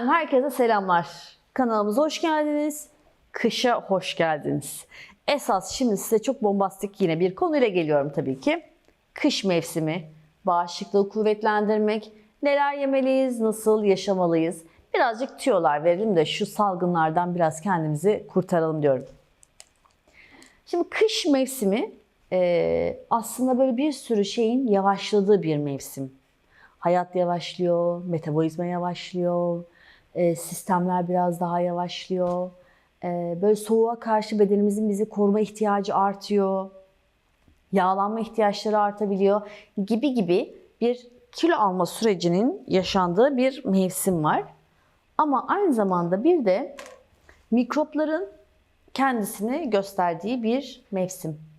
Efendim herkese selamlar. Kanalımıza hoş geldiniz. Kışa hoş geldiniz. Esas şimdi size çok bombastik yine bir konuyla geliyorum tabii ki. Kış mevsimi, bağışıklığı kuvvetlendirmek, neler yemeliyiz, nasıl yaşamalıyız? Birazcık tüyolar verelim de şu salgınlardan biraz kendimizi kurtaralım diyorum. Şimdi kış mevsimi e, aslında böyle bir sürü şeyin yavaşladığı bir mevsim. Hayat yavaşlıyor, metabolizma yavaşlıyor, e, sistemler biraz daha yavaşlıyor. E, böyle soğuğa karşı bedenimizin bizi koruma ihtiyacı artıyor. Yağlanma ihtiyaçları artabiliyor gibi gibi bir kilo alma sürecinin yaşandığı bir mevsim var. Ama aynı zamanda bir de mikropların kendisini gösterdiği bir mevsim.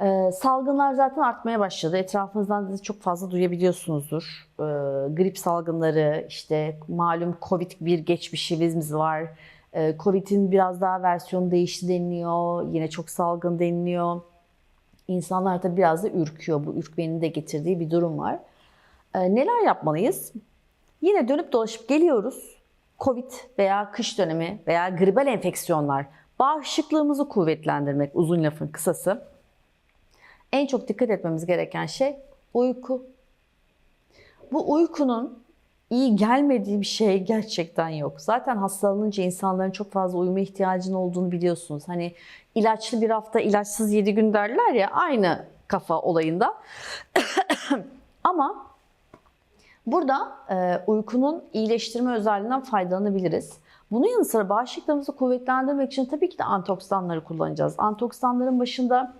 Ee, salgınlar zaten artmaya başladı. Etrafınızdan da çok fazla duyabiliyorsunuzdur. Ee, grip salgınları, işte malum Covid bir geçmişimiz var. Ee, Covid'in biraz daha versiyonu değişti deniliyor. Yine çok salgın deniliyor. İnsanlar tabii biraz da ürküyor. Bu ürkmenin de getirdiği bir durum var. Ee, neler yapmalıyız? Yine dönüp dolaşıp geliyoruz. Covid veya kış dönemi veya gribal enfeksiyonlar bağışıklığımızı kuvvetlendirmek uzun lafın kısası. En çok dikkat etmemiz gereken şey uyku. Bu uykunun iyi gelmediği bir şey gerçekten yok. Zaten hastalanınca insanların çok fazla uyuma ihtiyacının olduğunu biliyorsunuz. Hani ilaçlı bir hafta ilaçsız 7 gün derler ya aynı kafa olayında. Ama Burada e, uykunun iyileştirme özelliğinden faydalanabiliriz. Bunun yanı sıra bağışıklığımızı kuvvetlendirmek için tabii ki de antioksidanları kullanacağız. Antioksidanların başında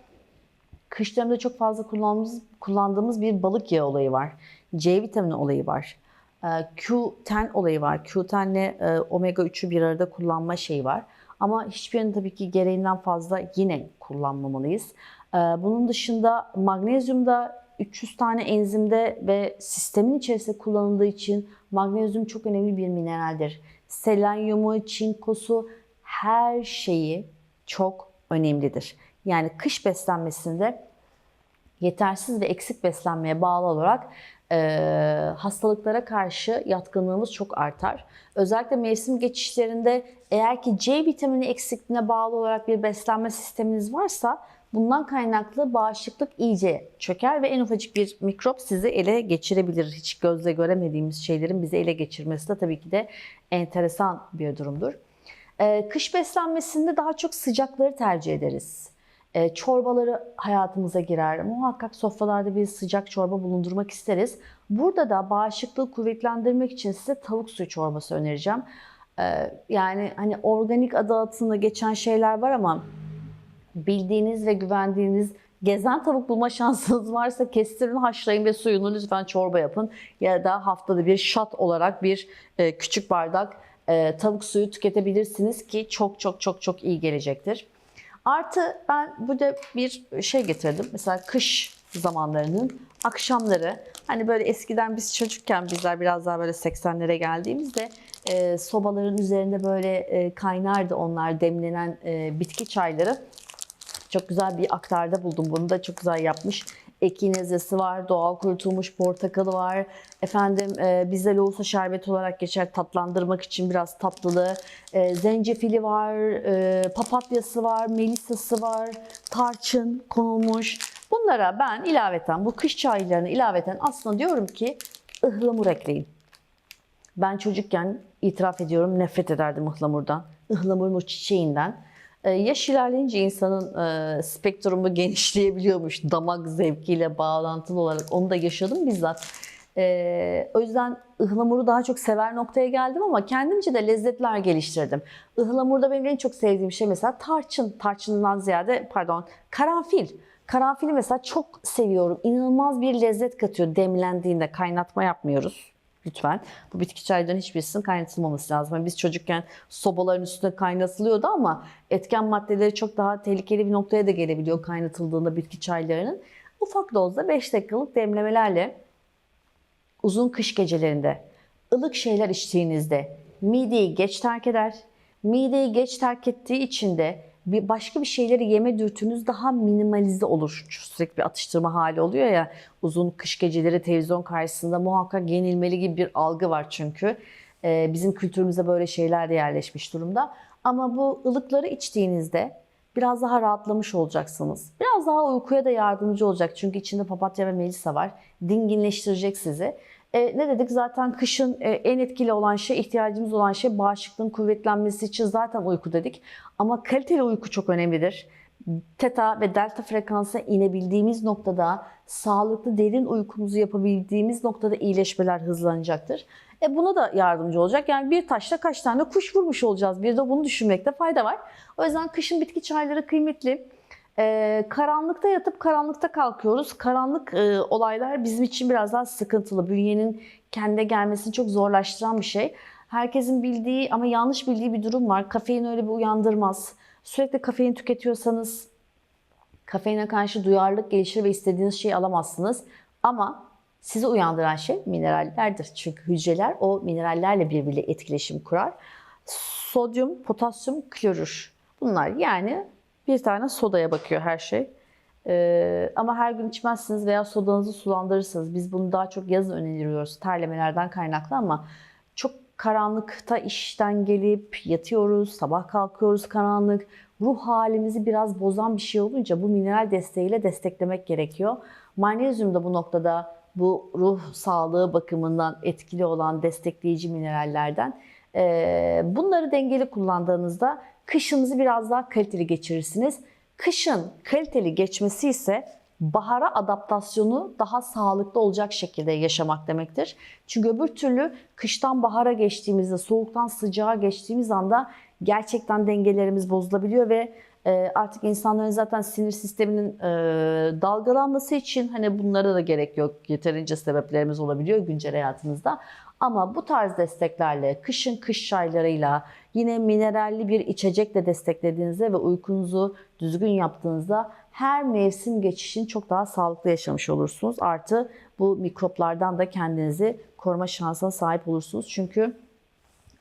kış döneminde çok fazla kullandığımız, kullandığımız bir balık yağı olayı var. C vitamini olayı var. E, Q10 olayı var. Q10 ile e, omega 3'ü bir arada kullanma şeyi var. Ama hiçbirini tabii ki gereğinden fazla yine kullanmamalıyız. E, bunun dışında magnezyumda 300 tane enzimde ve sistemin içerisinde kullanıldığı için magnezyum çok önemli bir mineraldir. Selenyumu, çinkosu her şeyi çok önemlidir. Yani kış beslenmesinde yetersiz ve eksik beslenmeye bağlı olarak e, hastalıklara karşı yatkınlığımız çok artar. Özellikle mevsim geçişlerinde eğer ki C vitamini eksikliğine bağlı olarak bir beslenme sisteminiz varsa bundan kaynaklı bağışıklık iyice çöker ve en ufacık bir mikrop sizi ele geçirebilir. Hiç gözle göremediğimiz şeylerin bizi ele geçirmesi de tabii ki de enteresan bir durumdur. Kış beslenmesinde daha çok sıcakları tercih ederiz. Ee, çorbaları hayatımıza girer. Muhakkak sofralarda bir sıcak çorba bulundurmak isteriz. Burada da bağışıklığı kuvvetlendirmek için size tavuk suyu çorbası önereceğim. Ee, yani hani organik adı altında geçen şeyler var ama bildiğiniz ve güvendiğiniz gezen tavuk bulma şansınız varsa kestirin, haşlayın ve suyunu lütfen çorba yapın. Ya da haftada bir şat olarak bir e, küçük bardak e, tavuk suyu tüketebilirsiniz ki çok çok çok çok iyi gelecektir. Artı ben burada bir şey getirdim. Mesela kış zamanlarının akşamları hani böyle eskiden biz çocukken bizler biraz daha böyle 80'lere geldiğimizde e, sobaların üzerinde böyle e, kaynardı onlar demlenen e, bitki çayları. Çok güzel bir aktarda buldum. Bunu da çok güzel yapmış. Ekin ezesi var, doğal kurutulmuş portakalı var. Efendim e, bizde lohusa şerbeti olarak geçer tatlandırmak için biraz tatlılı. E, zencefili var, e, papatyası var, melisası var, tarçın konulmuş. Bunlara ben ilaveten, bu kış çaylarını ilaveten aslında diyorum ki ıhlamur ekleyin. Ben çocukken itiraf ediyorum nefret ederdim ıhlamurdan. Ihlamurun o çiçeğinden. Ee, Yaş ilerleyince insanın e, spektrumu genişleyebiliyormuş damak zevkiyle bağlantılı olarak. Onu da yaşadım bizzat. Ee, o yüzden ıhlamuru daha çok sever noktaya geldim ama kendimce de lezzetler geliştirdim. Ihlamurda benim en çok sevdiğim şey mesela tarçın. Tarçından ziyade pardon karanfil. Karanfili mesela çok seviyorum. İnanılmaz bir lezzet katıyor demlendiğinde. Kaynatma yapmıyoruz lütfen. Bu bitki çaylarının hiçbirisinin kaynatılmaması lazım. Yani biz çocukken sobaların üstünde kaynatılıyordu ama etken maddeleri çok daha tehlikeli bir noktaya da gelebiliyor kaynatıldığında bitki çaylarının. Ufak dozda 5 dakikalık demlemelerle uzun kış gecelerinde ılık şeyler içtiğinizde mideyi geç terk eder. Mideyi geç terk ettiği için de bir başka bir şeyleri yeme dürtünüz daha minimalize olur. Sürekli bir atıştırma hali oluyor ya uzun kış geceleri televizyon karşısında muhakkak yenilmeli gibi bir algı var çünkü. Ee, bizim kültürümüze böyle şeyler de yerleşmiş durumda. Ama bu ılıkları içtiğinizde biraz daha rahatlamış olacaksınız. Biraz daha uykuya da yardımcı olacak. Çünkü içinde papatya ve melisa var. Dinginleştirecek sizi. E, ne dedik? Zaten kışın e, en etkili olan şey, ihtiyacımız olan şey bağışıklığın kuvvetlenmesi için zaten uyku dedik. Ama kaliteli uyku çok önemlidir. Teta ve delta frekansa inebildiğimiz noktada, sağlıklı derin uykumuzu yapabildiğimiz noktada iyileşmeler hızlanacaktır. E buna da yardımcı olacak. Yani bir taşla kaç tane kuş vurmuş olacağız? Bir de bunu düşünmekte fayda var. O yüzden kışın bitki çayları kıymetli. Ee, karanlıkta yatıp karanlıkta kalkıyoruz. Karanlık e, olaylar bizim için biraz daha sıkıntılı. Bünyenin kendine gelmesini çok zorlaştıran bir şey. Herkesin bildiği ama yanlış bildiği bir durum var. Kafein öyle bir uyandırmaz. Sürekli kafein tüketiyorsanız kafeine karşı duyarlılık gelişir ve istediğiniz şeyi alamazsınız. Ama sizi uyandıran şey minerallerdir. Çünkü hücreler o minerallerle birbiriyle etkileşim kurar. Sodyum, potasyum, klorür. Bunlar yani bir tane sodaya bakıyor her şey. Ee, ama her gün içmezsiniz veya sodanızı sulandırırsınız. Biz bunu daha çok yazın öneriyoruz terlemelerden kaynaklı ama çok karanlıkta işten gelip yatıyoruz, sabah kalkıyoruz karanlık. Ruh halimizi biraz bozan bir şey olunca bu mineral desteğiyle desteklemek gerekiyor. Magnezyum da bu noktada bu ruh sağlığı bakımından etkili olan destekleyici minerallerden. Ee, bunları dengeli kullandığınızda kışınızı biraz daha kaliteli geçirirsiniz. Kışın kaliteli geçmesi ise bahara adaptasyonu daha sağlıklı olacak şekilde yaşamak demektir. Çünkü öbür türlü kıştan bahara geçtiğimizde, soğuktan sıcağa geçtiğimiz anda gerçekten dengelerimiz bozulabiliyor ve e, artık insanların zaten sinir sisteminin e, dalgalanması için hani bunlara da gerek yok. Yeterince sebeplerimiz olabiliyor güncel hayatımızda. Ama bu tarz desteklerle, kışın kış çaylarıyla, yine mineralli bir içecekle desteklediğinizde ve uykunuzu düzgün yaptığınızda her mevsim geçişini çok daha sağlıklı yaşamış olursunuz. Artı bu mikroplardan da kendinizi koruma şansına sahip olursunuz. Çünkü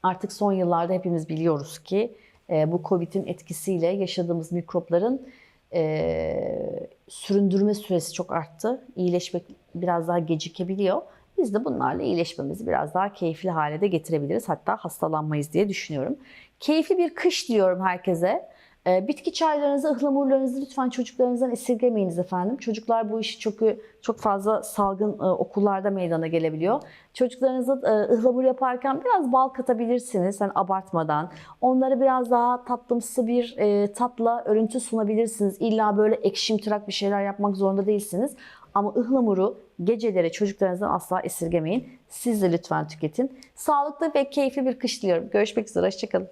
artık son yıllarda hepimiz biliyoruz ki e, bu Covid'in etkisiyle yaşadığımız mikropların e, süründürme süresi çok arttı. İyileşmek biraz daha gecikebiliyor. Biz de bunlarla iyileşmemizi biraz daha keyifli hale de getirebiliriz. Hatta hastalanmayız diye düşünüyorum. Keyifli bir kış diyorum herkese. Ee, Bitki çaylarınızı, ıhlamurlarınızı lütfen çocuklarınızdan esirgemeyiniz efendim. Çocuklar bu işi çok çok fazla salgın e, okullarda meydana gelebiliyor. Çocuklarınıza e, ıhlamur yaparken biraz bal katabilirsiniz yani abartmadan. Onlara biraz daha tatlımsı bir e, tatla örüntü sunabilirsiniz. İlla böyle ekşimtırak bir şeyler yapmak zorunda değilsiniz. Ama ıhlamuru geceleri çocuklarınızdan asla esirgemeyin. Siz de lütfen tüketin. Sağlıklı ve keyifli bir kış diliyorum. Görüşmek üzere, hoşçakalın.